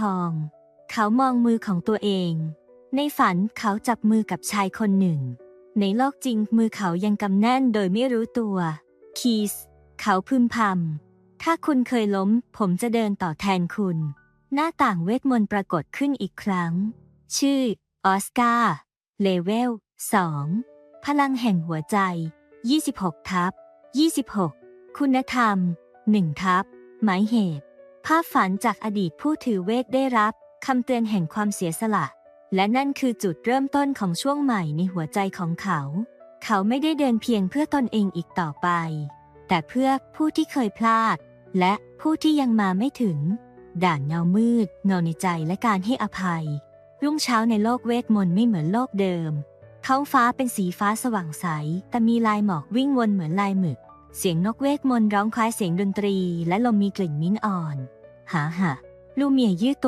ทอง เขามองมือของตัวเอง ในฝันเขาจับมือกับชายคนหนึ่ง ในโลกจริงมือเขายังกำแน่นโดยไม่รู้ตัว คีส เขาพึมพำ ถ้าคุณเคยล้ม ผมจะเดินต่อแทนคุณ หน้าต่างเวทมนต์ปรากฏขึ้นอีกครั้ง ชื่อ ออสการ์ เลเวล 2 พลังแห่งหัวใจ 26 ทับ 26 คุณธรรม 1 ทับ หมายเหตุ ภาพฝันจากอดีตผู้ถือเวทได้รับคำเตือนแห่งความเสียสละ และนั่นคือจุดเริ่มต้นของช่วงใหม่ในหัวใจของเขา เขาไม่ได้เดินเพียงเพื่อตนเองอีกต่อไป แต่เพื่อผู้ที่เคยพลาด และผู้ที่ยังมาไม่ถึง ด่านเงามืดเงาในใจและการให้อภัย รุ่งเช้าในโลกเวทมนต์ไม่เหมือนโลกเดิมท้องฟ้าเป็นสีฟ้าสว่างใส แต่มีลายหมอกวิ่งวนเหมือนลายหมึก เสียงนกเวทมนร้องคล้ายเสียงดนตรี และลมมีกลิ่นมิ้นอ่อน หาหะลูเมียยืดตัว